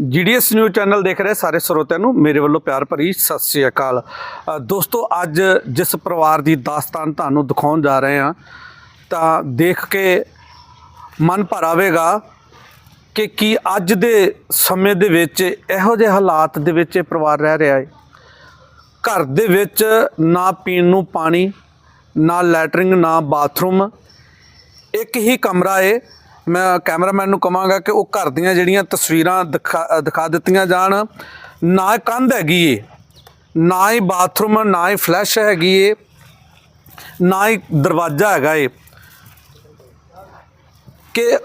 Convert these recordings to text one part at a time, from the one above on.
GDS news channel ਦੇਖ ਰਹੇ ਸਾਰੇ ਸਰੋਤਿਆਂ ਨੂੰ। ਮੇਰੇ ਵੱਲੋਂ ਪਿਆਰ ਭਰੀ ਸਤਿ ਸ੍ਰੀ ਅਕਾਲ। ਦੋਸਤੋ, ਅੱਜ ਜਿਸ ਪਰਿਵਾਰ ਦੀ ਦਾਸਤਾਨ ਤੁਹਾਨੂੰ ਦਿਖਾਉਣ ਜਾ ਰਹੇ ਹਾਂ, ਤਾਂ ਦੇਖ ਕੇ ਮਨ ਭਰ ਆਵੇਗਾ ਕਿ ਕੀ ਅੱਜ ਦੇ ਸਮੇਂ ਦੇ ਵਿੱਚ ਇਹੋ ਜਿਹੇ ਹਾਲਾਤ ਦੇ ਵਿੱਚ ਇਹ ਪਰਿਵਾਰ ਰਹਿ ਰਿਹਾ ਹੈ। ਘਰ ਦੇ ਵਿੱਚ ਨਾ ਪੀਣ ਨੂੰ ਪਾਣੀ, ਨਾ ਲੈਟਰਿੰਗ, ਨਾ ਬਾਥਰੂਮ, ਇੱਕ ਹੀ ਕਮਰਾ ਏ। ਮੈਂ ਕੈਮਰਾਮੈਨ ਨੂੰ ਕਹਾਂਗਾ ਕਿ ਉਹ ਘਰ ਦੀਆਂ ਜਿਹੜੀਆਂ ਤਸਵੀਰਾਂ ਦਿਖਾ ਦਿਖਾ ਦਿੱਤੀਆਂ ਜਾਣ, ਨਾ ਹੀ ਕੰਧ ਹੈਗੀ ਏ, ਨਾ ਹੀ ਬਾਥਰੂਮ, ਨਾ ਹੀ ਫਲੈਸ਼ ਹੈਗੀ ਏ, ਨਾ ਹੀ ਦਰਵਾਜ਼ਾ ਹੈਗਾ ਏ। ਕਿ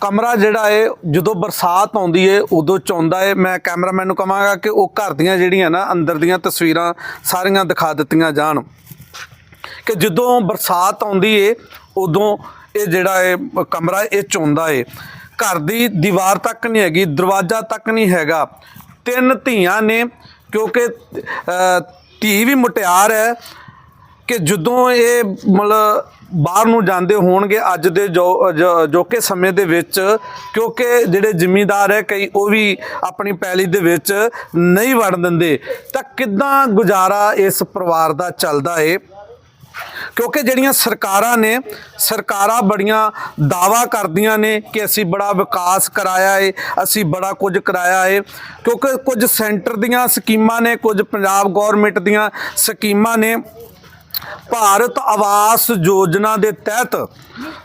ਕਮਰਾ ਜਿਹੜਾ ਏ, ਜਦੋਂ ਬਰਸਾਤ ਆਉਂਦੀ ਏ, ਉਦੋਂ ਚੌਂਦਾ ਏ। ਮੈਂ ਕੈਮਰਾਮੈਨ ਨੂੰ ਕਹਾਂਗਾ ਕਿ ਉਹ ਘਰ ਦੀਆਂ ਜਿਹੜੀਆਂ ਨਾ, ਅੰਦਰ ਦੀਆਂ ਤਸਵੀਰਾਂ ਸਾਰੀਆਂ ਦਿਖਾ ਦਿੱਤੀਆਂ ਜਾਣ। ਕਿ ਜਦੋਂ ਬਰਸਾਤ ਆਉਂਦੀ ਏ, ਉਦੋਂ ਇਹ ਜਿਹੜਾ ਏ ਕਮਰਾ ਇਹ ਚੋਂਦਾ ਏ। ਘਰ ਦੀ ਦੀਵਾਰ ਤੱਕ ਨਹੀਂ ਹੈਗੀ, ਦਰਵਾਜ਼ਾ ਤੱਕ ਨਹੀਂ ਹੈਗਾ। ਤਿੰਨ ਧੀਆਂ ਨੇ, ਕਿਉਂਕਿ ਧੀ ਵੀ ਮੁਟਿਆਰ ਹੈ ਕਿ ਜਦੋਂ ਇਹ ਮਤਲਬ ਬਾਹਰ ਨੂੰ ਜਾਂਦੇ ਹੋਣਗੇ ਅੱਜ ਦੇ ਜੋ, ਜੋ- ਜੋਕੇ ਸਮੇਂ ਦੇ ਵਿੱਚ, ਕਿਉਂਕਿ ਜਿਹੜੇ ਜ਼ਿਮੀਂਦਾਰ ਹੈ ਕਈ ਉਹ ਵੀ ਆਪਣੀ ਪੈਲੀ ਦੇ ਵਿੱਚ ਨਹੀਂ ਵੜ ਦਿੰਦੇ। ਤਾਂ ਕਿੱਦਾਂ ਗੁਜ਼ਾਰਾ ਇਸ ਪਰਿਵਾਰ ਦਾ ਚੱਲਦਾ ਏ? ਕਿਉਂਕਿ ਜਿਹੜੀਆਂ ਸਰਕਾਰਾਂ ਨੇ, ਸਰਕਾਰਾਂ ਬੜੀਆਂ ਦਾਵਾ ਕਰਦੀਆਂ ਨੇ ਕਿ ਅਸੀਂ ਬੜਾ ਵਿਕਾਸ ਕਰਾਇਆ ਏ, ਅਸੀਂ ਬੜਾ ਕੁਝ ਕਰਾਇਆ ਏ। ਕਿਉਂਕਿ ਕੁਝ ਸੈਂਟਰ ਦੀਆਂ ਸਕੀਮਾਂ ਨੇ, ਕੁਝ ਪੰਜਾਬ ਗਵਰਨਮੈਂਟ ਦੀਆਂ ਸਕੀਮਾਂ ਨੇ। ਭਾਰਤ ਆਵਾਸ ਯੋਜਨਾ ਦੇ ਤਹਿਤ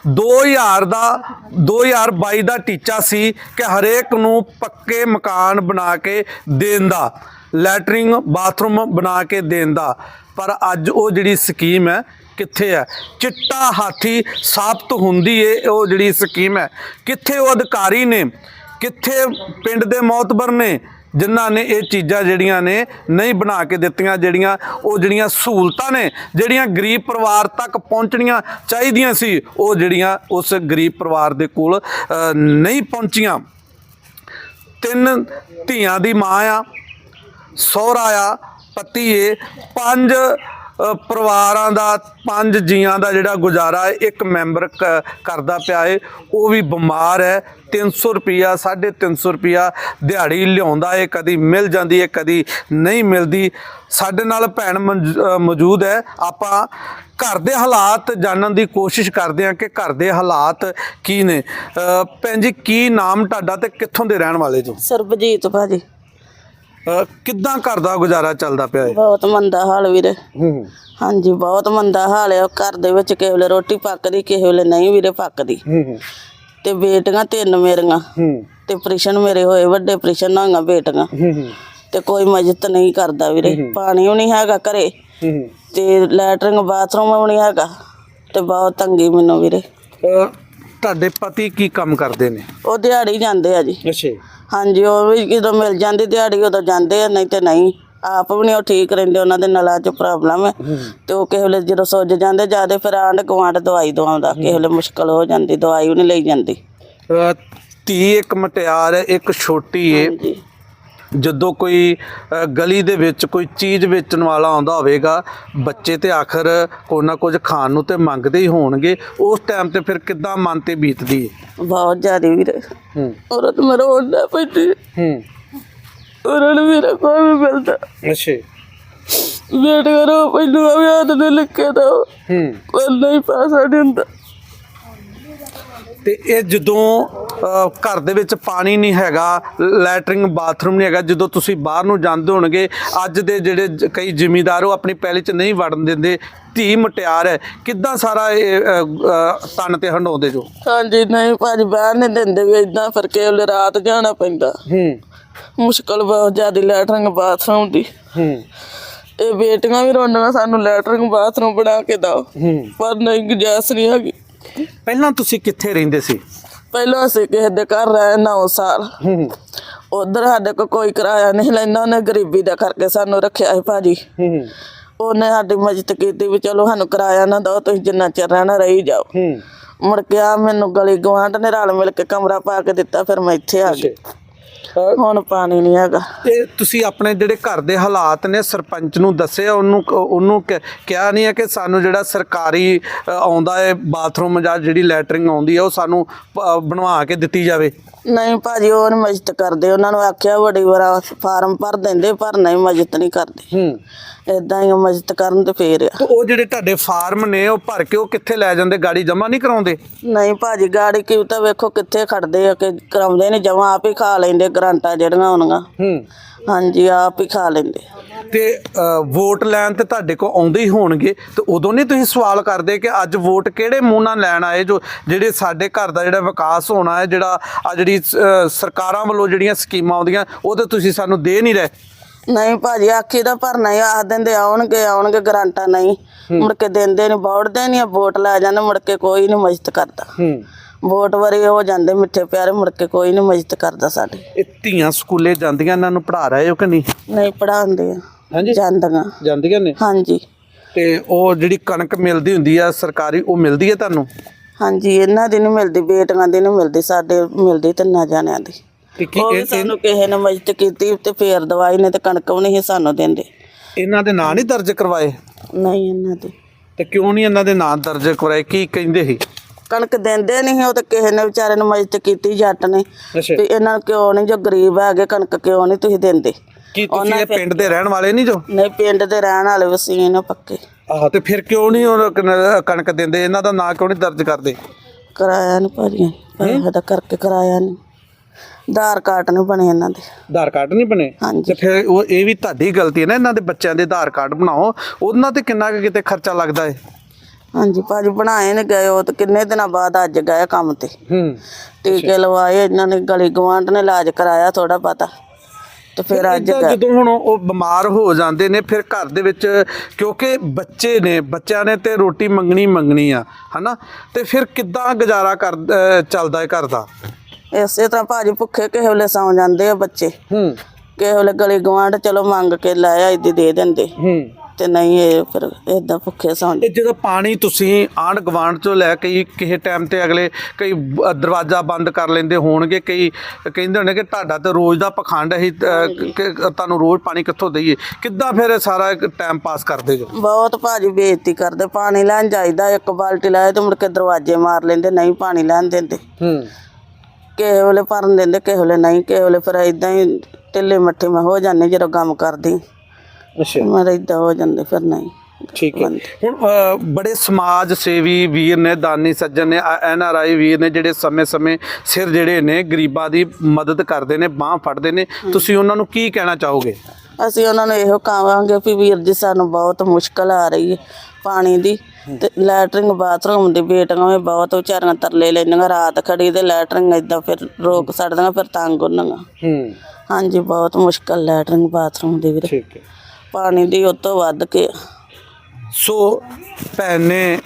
2000 ਦਾ 2022 ਦਾ ਟੀਚਾ ਸੀ ਕਿ ਹਰੇਕ ਨੂੰ ਪੱਕੇ ਮਕਾਨ ਬਣਾ ਕੇ ਦੇਣ ਦਾ, ਲੈਟਰਿੰਗ, ਬਾਥਰੂਮ ਬਣਾ ਕੇ ਦੇਣ ਦਾ। ਪਰ ਅੱਜ ਉਹ ਜਿਹੜੀ ਸਕੀਮ ਹੈ ਕਿੱਥੇ ਹੈ? ਚਿੱਟਾ ਹਾਥੀ ਸਾਬਤ ਹੁੰਦੀ ਏ ਉਹ ਜਿਹੜੀ ਸਕੀਮ ਹੈ। ਕਿੱਥੇ ਉਹ ਅਧਿਕਾਰੀ ਨੇ? ਕਿੱਥੇ ਪਿੰਡ ਦੇ ਮੌਤਬਰ ਨੇ? ਜਿਨ੍ਹਾਂ ਨੇ ਇਹ ਚੀਜ਼ਾਂ ਜਿਹੜੀਆਂ ਨੇ ਨਹੀਂ ਬਣਾ ਕੇ ਦਿੱਤੀਆਂ, ਜਿਹੜੀਆਂ ਉਹ ਜਿਹੜੀਆਂ ਸਹੂਲਤਾਂ ਨੇ, ਜਿਹੜੀਆਂ ਗਰੀਬ ਪਰਿਵਾਰ ਤੱਕ ਪਹੁੰਚਣੀਆਂ ਚਾਹੀਦੀਆਂ ਸੀ, ਉਹ ਜਿਹੜੀਆਂ ਉਸ ਗਰੀਬ ਪਰਿਵਾਰ ਦੇ ਕੋਲ ਨਹੀਂ ਪਹੁੰਚੀਆਂ। ਤਿੰਨ ਧੀਆਂ ਦੀ ਮਾਂ ਆ, ਸਹੁਰਾ ਆ, ਪਤੀ ਏ, ਪੰਜ ਪਰਿਵਾਰਾਂ ਦਾ, ਪੰਜ ਜੀਆਂ ਦਾ ਜਿਹੜਾ ਗੁਜ਼ਾਰਾ ਇੱਕ ਮੈਂਬਰ ਕ- ਕਰਦਾ ਪਿਆ ਏ, ਉਹ ਵੀ ਬਿਮਾਰ ਹੈ। 300 ਰੁਪਿਆ 350 ਰੁਪਿਆ ਦਿਹਾੜੀ ਲਿਆਉਂਦਾ ਏ, ਕਦੀ ਮਿਲ ਜਾਂਦੀ ਏ, ਕਦੀ ਨਹੀਂ ਮਿਲਦੀ। ਸਾਡੇ ਨਾਲ ਭੈਣ ਮੌਜ- ਮੌਜੂਦ ਹੈ। ਆਪਾਂ ਘਰ ਦੇ ਹਾਲਾਤ ਜਾਣਨ ਦੀ ਕੋਸ਼ਿਸ਼ ਕਰਦੇ ਹਾਂ ਕਿ ਘਰ ਦੇ ਹਾਲਾਤ ਕੀ ਨੇ। ਭੈਣ ਜੀ, ਕੀ ਨਾਮ ਤੁਹਾਡਾ ਤੇ ਕਿੱਥੋਂ ਦੇ ਰਹਿਣ ਵਾਲੇ ਜੋ? ਸਰਬਜੀਤ ਭਾਜੀ ਕਿੱਦਾਂ ਘਰ ਦਾ ਗੁਜ਼ਾਰਾ ਚੱਲਦਾ ਪਿਆ ਹੈ ਬਹੁਤ ਮੰਦਾ ਹਾਲ ਵੀਰੇ। ਹੂੰ। ਹਾਂਜੀ ਬਹੁਤ ਮੰਦਾ ਹਾਲ ਹੈ ਘਰ ਦੇ ਵਿੱਚ ਕਿਸੇ ਵੇਲੇ ਰੋਟੀ ਪੱਕਦੀ ਕਿਸੇ ਵੇਲੇ ਨਹੀਂ ਵੀਰੇ ਪੱਕਦੀ। ਹੂੰ ਤੇ ਬੇਟੀਆਂ ਤਿੰਨ ਮੇਰੀਆਂ। ਹੂੰ। ਤੇ ਆਪਰੇਸ਼ਨ ਮੇਰੇ ਹੋਏ ਵੱਡੇ ਆਪਰੇਸ਼ਨ ਹੋਈਆਂ ਬੇਟੀਆਂ। ਹੂੰ ਤੇ ਕੋਈ ਮਦਦ ਨਹੀਂ ਕਰਦਾ ਵੀਰੇ। ਪਾਣੀ ਵੀ ਨਹੀਂ ਹੈਗਾ ਘਰੇ। ਹੂੰ ਤੇ ਲੈਟਰਿੰਗ ਬਾਥਰੂਮ ਵੀ ਨਹੀਂ ਹੈਗਾ। ਤੇ ਬਹੁਤ ਤੰਗੀ ਮੈਨੂੰ ਵੀਰੇ। ਤੁਹਾਡੇ ਪਤੀ ਕੀ ਕੰਮ ਕਰਦੇ ਨੇ? ਉਹ ਦਿਹਾੜੀ ਜਾਂਦੇ ਆ ਜੀ। ਅੱਛਾ। ਹਾਂਜੀ ਉਹ ਵੀ ਜਦੋਂ ਮਿਲ ਜਾਂਦੀ ਦਿਹਾੜੀ ਉਦੋਂ ਜਾਂਦੇ ਆ ਨਹੀਂ ਤੇ ਨਹੀਂ। ਆਪ ਵੀ ਨਹੀਂ ਉਹ ਠੀਕ ਰਹਿੰਦੇ ਉਹਨਾਂ ਦੇ ਨਲਾਂ 'ਚ ਪ੍ਰੋਬਲਮ ਹੈ। ਤੇ ਉਹ ਕਿਸੇ ਵੇਲੇ ਜਦੋਂ ਸੁੱਜ ਜਾਂਦੇ ਜਿਆਦੇ ਫਿਰ ਆਂਢ ਗੁਆਂਢ ਦਵਾਈ ਦਵਾਉਂਦਾ ਕਿਸੇ ਵੇਲੇ ਮੁਸ਼ਕਲ ਹੋ ਜਾਂਦੀ ਦਵਾਈ ਵੀ ਨਹੀਂ ਲਈ ਜਾਂਦੀ। ਧੀ ਇੱਕ ਮਟਿਆਰ ਹੈ ਇੱਕ ਛੋਟੀ ਏ। ਹਾਂਜੀ। ਜਦੋਂ ਕੋਈ ਗਲੀ ਦੇ ਵਿੱਚ ਕੋਈ ਚੀਜ਼ ਵੇਚਣ ਵਾਲਾ ਆਉਂਦਾ ਹੋਵੇਗਾ ਬੱਚੇ ਤੇ ਆਖਰ ਕੋਈ ਨਾ ਕੁਝ ਖਾਣ ਨੂੰ ਤੇ ਮੰਗਦੇ ਹੀ ਹੋਣਗੇ ਉਸ ਟਾਈਮ ਤੇ ਫਿਰ ਕਿੱਦਾਂ ਮਨ ਤੇ ਬੀਤਦੀ ਹੈ ਬਹੁਤ ਜ਼ਿਆਦਾ ਵੀਰੇ। ਹੂੰ। ਔਰਤ ਮੇਰਾ ਹੁੰਦਾ ਪੈਂਦੀ। ਹੂੰ। ਨੂੰ ਵੀਰੇ ਕੋਈ ਵੀ ਮਿਲਦਾ ਅੱਛਾ। ਵੇਟ ਕਰੋ ਪਹਿਲੂ ਆ ਵੀ ਹੱਥ ਦੇ ਲਿਖੇ ਦਾ ਹੂੰ। ਕੋਈ ਨਹੀਂ ਪੈਸਾ ਹੁੰਦਾ। ਤੇ ਇਹ ਜਦੋਂ ਘਰ ਦੇ ਵਿੱਚ ਪਾਣੀ ਨਹੀਂ ਹੈਗਾ ਲੈਟਰਿੰਗ ਬਾਥਰੂਮ ਨਹੀਂ ਹੈਗਾ ਜਦੋਂ ਤੁਸੀਂ ਬਾਹਰ ਨੂੰ ਜਾਂਦੇ ਹੋਣਗੇ ਅੱਜ ਦੇ ਜਿਹੜੇ ਕਈ ਜ਼ਿਮੀਂਦਾਰ ਉਹ ਆਪਣੀ ਪੈਲੀ 'ਚ ਨਹੀਂ ਵੜਨ ਦਿੰਦੇ ਧੀ ਮਟਿਆਰ ਹੈ ਕਿੱਦਾਂ ਸਾਰਾ ਇਹ ਤਨ ਤੇ ਹੰਡਾਉਂਦੇ ਜੋ? ਹਾਂਜੀ ਨਹੀਂ ਭਾਜੀ ਬਾਹਰ ਨਹੀਂ ਦਿੰਦੇ ਵੀ ਇਦਾਂ ਫਿਰ ਕਿਸੇ ਵੇਲੇ ਰਾਤ ਜਾਣਾ ਪੈਂਦਾ। ਹੂੰ। ਮੁਸ਼ਕਲ ਬਹੁਤ ਜ਼ਿਆਦਾ ਲੈਟਰਿੰਗ ਬਾਥਰੂਮ ਦੀ। ਹੂੰ। ਇਹ ਬੇਟੀਆਂ ਵੀ ਰੋਂਦੀਆਂ ਸਾਨੂੰ ਲੈਟਰਿੰਗ ਬਾਥਰੂਮ ਬਣਾ ਕੇ ਦਿਓ। ਪਰ ਨਹੀਂ ਗੁੰਜਾਇਸ਼ ਨਹੀਂ ਹੈਗੀ। ਪਹਿਲਾਂ ਤੁਸੀਂ ਕਿੱਥੇ ਰਹਿੰਦੇ ਸੀ? ਪਹਿਲਾਂ ਅਸੀਂ ਕਿਸੇ ਦੇ ਘਰ ਰਹੇ 9 ਸਾਲ। ਹੂੰ। ਉਧਰ ਸਾਡੇ ਕੋਲ ਕੋਈ ਕਿਰਾਇਆ ਨਹੀਂ ਲੈਂਦਾ ਉਹਨੇ ਗਰੀਬੀ ਦਾ ਕਰਕੇ ਸਾਨੂੰ ਰੱਖਿਆ ਸੀ ਭਾਜੀ। ਹੂੰ। ਉਹਨੇ ਸਾਡੀ ਮਦਦ ਕੀਤੀ ਵੀ ਚਲੋ ਸਾਨੂੰ ਕਿਰਾਇਆ ਨਾ ਦਿਓ ਤੁਸੀਂ ਜਿੰਨਾ ਚਿਰ ਰਹਿਣਾ ਰਹੀ ਜਾਓ। ਹੂੰ। ਮੁੜ ਕੇ ਆ ਮੈਨੂੰ ਗਲੀ ਗਵਾਂਢ ਨੇ ਰਲ ਮਿਲ ਕੇ ਕਮਰਾ ਪਾ ਕੇ ਦਿੱਤਾ ਫਿਰ ਮੈਂ ਇੱਥੇ ਆ ਗਈ। ਹੁਣ ਪਾਣੀ ਨਹੀਂ ਹੈਗਾ। ਤੇ ਤੁਸੀਂ ਆਪਣੇ ਜਿਹੜੇ ਘਰ ਦੇ ਹਾਲਾਤ ਨੇ ਸਰਪੰਚ ਨੂੰ ਦੱਸਿਆ ਉਹਨੂੰ ਉਹਨੂੰ ਕ- ਕਿਹਾ ਨਹੀਂ ਹੈ ਕਿ ਸਾਨੂੰ ਜਿਹੜਾ ਸਰਕਾਰੀ ਅ, ਆਉਂਦਾ ਹੈ ਬਾਥਰੂਮ ਜਾਂ ਜਿਹੜੀ ਲੈਟਰਿੰਗ ਆਉਂਦੀ ਹੈ ਉਹ ਸਾਨੂੰ ਬਣਵਾ ਕੇ ਦਿੱਤੀ ਜਾਵੇ। ਨਹੀਂ ਭਾਜੀ ਉਹ ਨੀ ਮਦਦ ਕਰਦੇ। ਉਹਨਾਂ ਨੂੰ ਆਖਿਆ ਬੜੀ ਵਾਰ ਫਾਰਮ ਭਰ ਦਿੰਦੇ ਪਰ ਨਹੀਂ ਮਦਦ ਨਹੀਂ ਕਰਦੇ। ਹੂੰ। ਇਦਾਂ ਹੀ ਮਦਦ ਕਰਨ ਤੇ ਫੇਰ ਆ। ਤੇ ਉਹ ਜਿਹੜੇ ਤੁਹਾਡੇ ਫਾਰਮ ਨੇ ਉਹ ਭਰ ਕੇ ਉਹ ਕਿੱਥੇ ਲੈ ਜਾਂਦੇ? ਗਾੜੀ ਜਮਾ ਨਹੀਂ ਕਰਾਉਂਦੇ? ਨਹੀਂ ਭਾਜੀ ਗਾੜੀ ਕੀ ਤਾਂ ਵੇਖੋ ਕਿੱਥੇ ਖੜਦੇ ਆ ਕਿ ਕਰਾਉਂਦੇ ਨੇ ਜਮਾ ਆਪ ਹੀ ਖਾ ਲੈਂਦੇ ਗਰਾਂਟਾਂ ਜਿਹੜੀਆਂ ਹੋਣਗੀਆਂ। ਹੂੰ। ਹਾਂਜੀ ਆਪ ਹੀ ਖਾ ਲੈਂਦੇ। ਤੇ ਅ, ਵੋਟ ਲੈਣ ਤੇ ਤੁਹਾਡੇ ਕੋਲ ਆਉਂਦੇ ਹੀ ਹੋਣਗੇ। ਤੇ ਉਦੋਂ ਨਹੀਂ ਤੁਸੀਂ ਸਵਾਲ ਕਰਦੇ ਕਿ ਅੱਜ ਵੋਟ ਕਿਹੜੇ ਮੂੰਹ ਨਾਲ ਲੈਣ ਆਏ ਜੋ ਜਿਹੜੇ ਸਾਡੇ ਘਰ ਦਾ ਜਿਹੜਾ ਵਿਕਾਸ ਹੋਣਾ ਹੈ ਜਿਹੜਾ ਆ ਜਿਹੜੀ ਅ, ਸਰਕਾਰਾਂ ਵੱਲੋਂ ਜਿਹੜੀਆਂ ਸਕੀਮਾਂ ਆਉਂਦੀਆਂ ਉਹ ਤੇ ਤੁਸੀਂ ਸਾਨੂੰ ਦੇ ਨਹੀਂ ਰਹੇ? ਨਹੀਂ ਭਾਜੀ ਆਖੀ ਦਾ ਭਰਨਾ ਹੀ ਆਖ ਦਿੰਦੇ ਆਉਣਗੇ ਆਉਣਗੇ ਗਰਾਂਟਾਂ ਨਹੀਂ। ਮੁੜ ਕੇ ਦਿੰਦੇ ਨਹੀਂ ਬੋੜਦੇ ਨਹੀਂ ਵੋਟ ਲੈ ਜਾਂਦੇ ਮੁੜ ਕੇ ਕੋਈ ਨਹੀਂ ਮਦਦ ਕਰਦਾ। ਹੂੰ। ਵੋਟ ਵਾਰੀ ਹੋ ਜਾਂਦੇ ਮਿੱਠੇ ਪਿਆਰੇ ਮੁੜ ਕੇ ਕੋਈ ਨਹੀਂ ਮਦਦ ਕਰਦਾ ਸਾਡੀ। ਇਹ ਧੀਆਂ ਸਕੂਲੇ ਜਾਂਦੀਆਂ ਇਹਨਾਂ ਨੂੰ ਪੜ੍ਹਾ ਰਹੇ ਹੋ ਕਿ ਨਹੀਂ? ਨਹੀਂ ਪੜਾਉਂਦੇ ਹਾਂਜੀ? ਜਾਂਦੀਆਂ। ਜਾਂਦੀਆਂ ਨੇ? ਹਾਂਜੀ। ਤੇ ਉਹ ਜਿਹੜੀ ਕਣਕ ਮਿਲਦੀ ਹੁੰਦੀ ਆ ਸਰਕਾਰੀ ਉਹ ਮਿਲਦੀ ਹੈ ਤੁਹਾਨੂੰ? ਹਾਂਜੀ ਇਹਨਾਂ ਦੀ ਨਹੀਂ ਮਿਲਦੀ ਬੇਟੀਆਂ ਦੀ ਨਹੀਂ ਮਿਲਦੀ ਸਾਡੇ ਮਿਲਦੀ ਤਿੰਨਾਂ ਜਾਣਿਆਂ ਦੀ। ਤੇ ਕੀ ਉਹ ਵੀ ਇਹ- ਇਹ- ਸਾਨੂੰ ਕਿਸੇ ਨੇ ਮਦਦ ਕੀਤੀ ਤੇ ਫੇਰ ਦਵਾਈ ਨੇ ਤੇ ਕਣਕ ਵੀ ਨਹੀਂ ਸਾਨੂੰ ਦਿੰਦੇ। ਇਹਨਾਂ ਦੇ ਨਾਂ ਨਹੀਂ ਦਰਜ ਕਰਵਾਏ? ਨਹੀਂ ਇਹਨਾਂ ਦੀ। ਤੇ ਕਿਉਂ ਨਹੀਂ ਇਹਨਾਂ ਦੇ ਨਾਂ ਦਰਜ ਕਰਵਾਏ? ਕੀ ਕਹਿੰਦੇ ਸੀ? ਕਣਕ ਦਿੰਦੇ ਨਹੀਂ ਉਹ ਤੇ ਕਿਸੇ ਨੇ ਵਿਚਾਰੇ ਨੂੰ ਮਦਦ ਕੀਤੀ ਜੱਟ ਨੇ। ਅੱਛਾ। ਵੀ ਇਹਨਾਂ ਨੂੰ ਕਿਉਂ ਨਹੀਂ ਜੋ ਗਰੀਬ ਹੈਗੇ ਕਣਕ ਕਿਉਂ ਨਹੀਂ ਤੁਸੀਂ ਦਿੰਦੇ? ਕੀ ਤੁਸੀਂ ਇਹ ਪਿੰਡ ਦੇ ਰਹਿਣ ਵਾਲੇ ਨਹੀਂ ਜੋ? ਨਹੀਂ ਪਿੰਡ ਦੇ ਰਹਿਣ ਵਾਲੇ ਵਸੀਨ ਪੱਕੇ। ਆਹ ਤੇ ਫਿਰ ਕਿਉਂ ਨਹੀਂ ਉਹ ਕਨ- ਕਣਕ ਦਿੰਦੇ? ਇਹਨਾਂ ਦਾ ਨਾਂ ਕਿਉਂ ਨਹੀਂ ਦਰਜ ਕਰਦੇ? ਕਰਾਇਆ ਨਹੀਂ ਭਾਜੀ ਪੈਸੇ ਦਾ ਕਰਕੇ ਕਰਾਇਆ ਨਹੀਂ ਆਧਾਰ ਕਾਰਡ ਨਹੀਂ ਬਣੇ ਇਹਨਾਂ ਦੇ। ਆਧਾਰ ਕਾਰਡ ਨਹੀਂ ਬਣੇ? ਹਾਂਜੀ। ਤੇ ਫਿਰ ਉਹ ਇਹ ਵੀ ਤੁਹਾਡੀ ਗਲਤੀ ਹੈ ਨਾ ਇਹਨਾਂ ਦੇ ਬੱਚਿਆਂ ਦੇ ਆਧਾਰ ਕਾਰਡ ਬਣਾਓ। ਉਹਨਾਂ ਤੇ ਕਿੰਨਾ ਕੁ ਕਿਤੇ ਖਰਚਾ ਲੱਗਦਾ ਹੈ ਹਾਂਜੀ ਭਾਜੀ ਬਣਾਏ ਨੇ ਗਏ ਉਹ ਤੇ ਕਿੰਨੇ ਦਿਨਾਂ ਬਾਅਦ ਅੱਜ ਗਏ ਕੰਮ ਤੇ। ਹੂੰ। ਟੀਕੇ ਲਵਾਏ ਇਹਨਾਂ ਨੇ ਗਲੀ ਗਵਾਂਢ ਨੇ ਇਲਾਜ ਕਰਾਇਆ ਥੋੜਾ ਪਤਾ ਤੇ ਫਿਰ ਅੱਜ ਗਏ। ਜਦੋਂ ਹੁਣ ਉਹ ਬਿਮਾਰ ਹੋ ਜਾਂਦੇ ਨੇ ਫਿਰ ਘਰ ਦੇ ਵਿੱਚ ਕਿਉਂਕਿ ਬੱਚੇ ਨੇ ਬੱਚਿਆਂ ਨੇ ਤੇ ਰੋਟੀ ਮੰਗਣੀ ਮੰਗਣੀ ਆ ਹਨਾ? ਤੇ ਫਿਰ ਕਿੱਦਾਂ ਗੁਜ਼ਾਰਾ ਕਰ ਅਹ ਚੱਲਦਾ ਹੈ ਘਰ ਦਾ? ਇਸੇ ਤਰ੍ਹਾਂ ਭਾਜੀ ਭੁੱਖੇ ਕਿਸੇ ਵੇਲੇ ਸੌਂ ਜਾਂਦੇ ਆ ਬੱਚੇ। ਹੂੰ। ਕਿਸੇ ਵੇਲੇ ਗਲੀ ਗਵਾਂਢ ਚਲੋ ਮੰਗ ਕੇ ਲੈ ਆਈ ਦੀ ਦੇ ਦਿੰਦੇ। ਹੂੰ। ਤੇ ਨਹੀਂ ਇਹ ਫਿਰ ਇਦਾਂ ਭੁੱਖੇ ਸੌਂ ਇਹ ਜਦੋਂ ਪਾਣੀ ਤੁਸੀਂ ਆਂਢ ਗੁਆਂਢ ਚੋਂ ਲੈ ਕੇ ਕਿਸੇ ਟਾਈਮ ਤੇ ਅਗਲੇ ਕਈ ਬ- ਦਰਵਾਜ਼ਾ ਬੰਦ ਕਰ ਲੈਂਦੇ ਹੋਣਗੇ ਕਈ ਕਹਿੰਦੇ ਹੋਣੇ ਕਿ ਤੁਹਾਡਾ ਤਾਂ ਰੋਜ਼ ਦਾ ਪਖੰਡ ਹੈ ਤੁਹਾਨੂੰ ਰੋਜ਼ ਪਾਣੀ ਕਿੱਥੋਂ ਦਈਏ? ਕਿੱਦਾਂ ਫਿਰ ਇਹ ਸਾਰਾ ਟਾਈਮ ਪਾਸ ਕਰਦੇ ਜੋ? ਬਹੁਤ ਭਾਜੀ ਬੇਇੱਜ਼ਤੀ ਕਰਦੇ ਪਾਣੀ ਲੈਣ ਜਾਈਦਾ ਇੱਕ ਬਾਲਟੀ ਲਾਏ ਤੇ ਮੁੜ ਕੇ ਦਰਵਾਜ਼ੇ ਮਾਰ ਲੈਂਦੇ ਨਹੀਂ ਪਾਣੀ ਲੈਣ ਦਿੰਦੇ। ਹੂੰ। ਕਿਸੇ ਵੇਲੇ ਭਰਨ ਦਿੰਦੇ ਕਿਸੇ ਵੇਲੇ ਨਹੀਂ ਕਿਸੇ ਵੇਲੇ ਫਿਰ ਇਦਾਂ ਹੀ ਢਿੱਲੇ ਮੱਠੇ ਮੈਂ ਹੋ ਜਾਂਦੀ ਜਦੋਂ ਕੰਮ ਕਰਦੀ। ਅੱਛਾ। ਮੈਂ ਇਦਾਂ ਹੋ ਜਾਂਦੇ ਫਿਰ ਨਹੀਂ। ਠੀਕ ਹੈ। ਹੁਣ ਅ, ਬੜੇ ਸਮਾਜ ਸੇਵੀ ਵੀਰ ਨੇ ਦਾਨੀ ਸੱਜਣ ਨੇ ਐਨ ਆਰ ਆਈ ਵੀਰ ਨੇ ਜਿਹੜੇ ਸਮੇਂ-ਸਮੇਂ ਸਿਰ ਜਿਹੜੇ ਨੇ ਗਰੀਬਾਂ ਦੀ ਮਦਦ ਕਰਦੇ ਨੇ ਬਾਹ ਫੜਦੇ ਨੇ ਤੁਸੀਂ ਉਹਨਾਂ ਨੂੰ ਕੀ ਕਹਿਣਾ ਚਾਹੋਗੇ? ਅਸੀਂ ਉਹਨਾਂ ਨੂੰ ਇਹੋ ਕਹਾਂਗੇ ਵੀ ਵੀਰ ਜੀ ਸਾਨੂੰ ਬਹੁਤ ਮੁਸ਼ਕਲ ਆ ਰਹੀ ਹੈ ਪਾਣੀ ਦੀ ਤੇ ਲੈਟਰਿੰਗ ਬਾਥਰੂਮ ਦੀ ਬੇਟੀਆਂ ਵੀ ਬਹੁਤ ਵਿਚਾਰੀਆਂ ਤਰਲੇ ਲੈਂਦੀਆਂ ਰਾਤ ਖੜੀ ਤੇ ਲੈਟਰਿੰਗ ਇਦਾਂ ਫਿਰ ਰੋਕ ਛੱਡਦੀਆਂ ਫਿਰ ਤੰਗ ਹੂੰ। ਹਾਂਜੀ ਬਹੁਤ ਮੁਸ਼ਕਲ ਲੈਟਰਿੰਗ ਬਾਥਰੂਮ ਦੀ ਵੀਰ। ਠੀਕ ਹੈ। ਪਾਣੀ ਦੀ ਉਹ ਤੋਂ ਵੱਧ ਕੇ। ਸੋ ਭੈਣ ਨੇ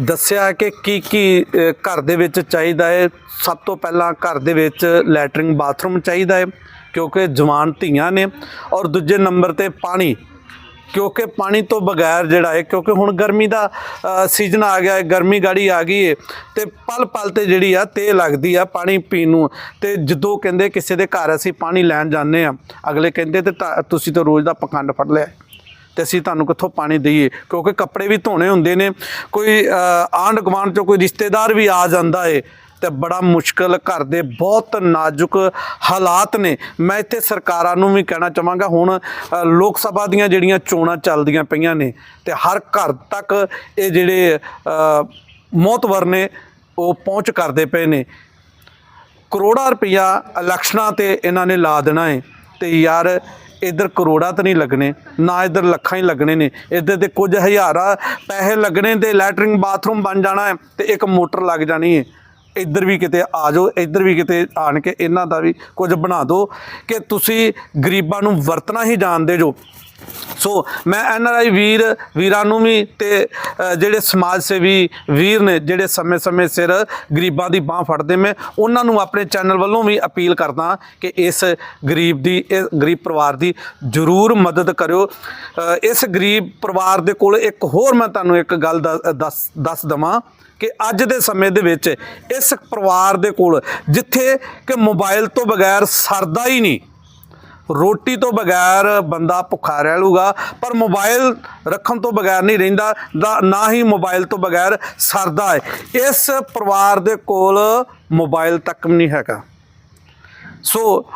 ਦੱਸਿਆ ਕਿ ਕੀ ਕੀ ਅ, ਘਰ ਦੇ ਵਿੱਚ ਚਾਹੀਦਾ ਹੈ ਸਭ ਤੋਂ ਪਹਿਲਾਂ ਘਰ ਦੇ ਵਿੱਚ ਲੈਟਰਿੰਗ ਬਾਥਰੂਮ ਚਾਹੀਦਾ ਹੈ ਕਿਉਂਕਿ ਜਵਾਨ ਧੀਆਂ ਨੇ। ਔਰ ਦੂਜੇ ਨੰਬਰ ਤੇ ਪਾਣੀ। ਕਿਉਂਕਿ ਪਾਣੀ ਤੋਂ ਬਗੈਰ ਜਿਹੜਾ ਹੈ ਕਿਉਂਕਿ ਹੁਣ ਗਰਮੀ ਦਾ ਸੀਜ਼ਨ ਆ ਗਿਆ ਹੈ, ਗਰਮੀ ਗਾੜੀ ਆ ਗਈ ਹੈ ਤੇ ਪਲ ਪਲ ਤੇ ਜਿਹੜੀ ਆ ਤੇ ਲੱਗਦੀ ਆ ਪਾਣੀ ਪੀਣ ਨੂੰ। ਤੇ ਜਦੋਂ ਕਹਿੰਦੇ ਕਿਸੇ ਦੇ ਘਰ ਅਸੀਂ ਪਾਣੀ ਲੈਣ ਜਾਂਦੇ ਆ, ਅਗਲੇ ਕਹਿੰਦੇ ਤੇ ਤਾਂ ਤੁਸੀਂ ਤਾਂ ਰੋਜ਼ ਦਾ ਪਖੰਡ ਫੜ ਲਿਆ। ਤੇ ਅਸੀਂ ਤੁਹਾਨੂੰ ਕਿੱਥੋਂ ਪਾਣੀ ਦਈਏ? ਕਿਉਂਕਿ ਕੱਪੜੇ ਵੀ ਧੋਣੇ ਹੁੰਦੇ ਨੇ, ਕੋਈ ਆਂਢ ਗੁਆਂਢ ਚੋਂ ਕੋਈ ਰਿਸ਼ਤੇਦਾਰ ਵੀ ਆ ਜਾਂਦਾ ਏ ਤੇ ਬੜਾ ਮੁਸ਼ਕਲ ਘਰ ਦੇ ਬਹੁਤ ਨਾਜ਼ੁਕ ਹਾਲਾਤ ਨੇ। ਮੈਂ ਇੱਥੇ ਸਰਕਾਰਾਂ ਨੂੰ ਵੀ ਕਹਿਣਾ ਚਾਹਾਂਗਾ, ਹੁਣ ਲੋਕ ਸਭਾ ਦੀਆਂ ਜਿਹੜੀਆਂ ਚੋਣਾਂ ਚੱਲਦੀਆਂ ਪਈਆਂ ਨੇ ਤੇ ਹਰ ਘਰ ਤੱਕ ਇਹ ਜਿਹੜੇ ਮੌਤਵਰ ਨੇ ਉਹ ਪਹੁੰਚ ਕਰਦੇ ਪਏ ਨੇ। ਕਰੋੜਾਂ ਰੁਪਈਆ ਇਲੈਕਸ਼ਨਾਂ ਤੇ ਇਹਨਾਂ ਨੇ ਲਾ ਦੇਣਾ ਹੈ ਤੇ ਯਾਰ ਇਧਰ ਕਰੋੜਾਂ ਤਾਂ ਨਹੀਂ ਲੱਗਣੇ, ਨਾ ਇਧਰ ਲੱਖਾਂ ਹੀ ਲੱਗਣੇ ਨੇ। ਇਧਰ ਤੇ ਕੁਝ ਹਜ਼ਾਰਾਂ ਪੈਸੇ ਲੱਗਣੇ ਤੇ ਲੈਟਰਿੰਗ ਬਾਥਰੂਮ ਬਣ ਜਾਣਾ ਹੈ ਤੇ ਇੱਕ ਮੋਟਰ ਲੱਗ ਜਾਣੀ ਹੈ ਇੱਧਰ ਵੀ ਕਿਤੇ ਆ ਜਾਓ, ਇੱਧਰ ਵੀ ਕਿਤੇ ਆਣ ਕੇ ਇਹਨਾਂ ਦਾ ਵੀ ਕੁਝ ਬਣਾ ਦਿਓ ਕਿ ਤੁਸੀਂ ਗਰੀਬਾਂ ਨੂੰ ਵਰਤਣਾ ਹੀ ਜਾਣਦੇ ਜੋ। ਸੋ ਮੈਂ ਐਨ ਆਰ ਆਈ ਵੀਰ, ਵੀਰਾਂ ਨੂੰ ਵੀ ਤੇ ਜਿਹੜੇ ਸਮਾਜ ਸੇਵੀ ਵੀਰ ਨੇ, ਜਿਹੜੇ ਸਮੇਂ-ਸਮੇਂ ਸਿਰ ਗਰੀਬਾਂ ਦੀ ਬਾਹ ਫੜਦੇ ਮੈਂ, ਉਹਨਾਂ ਨੂੰ ਆਪਣੇ ਚੈਨਲ ਵੱਲੋਂ ਵੀ ਅਪੀਲ ਕਰਦਾ ਕਿ ਇਸ ਗਰੀਬ ਦੀ, ਇਸ ਗਰੀਬ ਪਰਿਵਾਰ ਦੀ ਜ਼ਰੂਰ ਮਦਦ ਕਰਿਓ। ਇਸ ਗਰੀਬ ਪਰਿਵਾਰ ਦੇ ਕੋਲ ਇੱਕ ਹੋਰ ਮੈਂ ਤੁਹਾਨੂੰ ਇੱਕ ਗੱਲ ਦ- ਦੱਸ ਦੱਸ ਦਵਾਂ। ਕਿ ਅੱਜ ਦੇ ਸਮੇਂ ਦੇ ਵਿੱਚ ਇਸ ਪਰਿਵਾਰ ਦੇ ਕੋਲ ਜਿੱਥੇ ਕਿ ਮੋਬਾਈਲ ਤੋਂ ਬਗੈਰ ਸਰਦਾ ਹੀ ਨਹੀਂ, ਰੋਟੀ ਤੋਂ ਬਗੈਰ ਬੰਦਾ ਭੁੱਖਾ ਰਹਿ ਲੂਗਾ, ਪਰ ਮੋਬਾਈਲ ਰੱਖਣ ਤੋਂ ਬਗੈਰ ਨਹੀਂ ਰਹਿੰਦਾ, ਦਾ- ਨਾ ਹੀ ਮੋਬਾਈਲ ਤੋਂ ਬਗੈਰ ਸਰਦਾ ਹੈ। ਇਸ ਪਰਿਵਾਰ ਦੇ ਕੋਲ ਮੋਬਾਈਲ ਤੱਕ ਨਹੀਂ ਹੈਗਾ। ਸੋ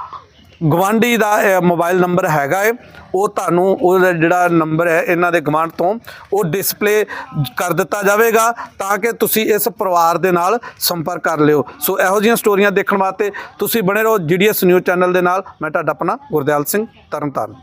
ਗਵਾਂਢੀ ਦਾ ਮੋਬਾਈਲ ਨੰਬਰ ਹੈਗਾ ਹੈ ਉਹ ਤੁਹਾਨੂੰ ਉਹਦਾ ਜਿਹੜਾ ਨੰਬਰ ਹੈ, ਇਹਨਾਂ ਦੇ ਗਵਾਂਢ ਤੋਂ ਉਹ ਡਿਸਪਲੇ ਕਰ ਦਿੱਤਾ ਜਾਵੇਗਾ ਤਾਂ ਕਿ ਤੁਸੀਂ ਇਸ ਪਰਿਵਾਰ ਦੇ ਨਾਲ ਸੰਪਰਕ ਕਰ ਲਿਓ। ਸੋ ਇਹੋ ਜਿਹੀਆਂ ਸਟੋਰੀਆਂ ਦੇਖਣ ਵਾਸਤੇ ਤੁਸੀਂ ਬਣੇ ਰਹੋ ਜੀਡੀਐਸ ਨਿਊਜ਼ ਚੈਨਲ ਦੇ ਨਾਲ। ਮੈਂ ਤੁਹਾਡਾ ਆਪਣਾ ਗੁਰਦਿਆਲ ਸਿੰਘ ਤਰਨਤਾਰਨ।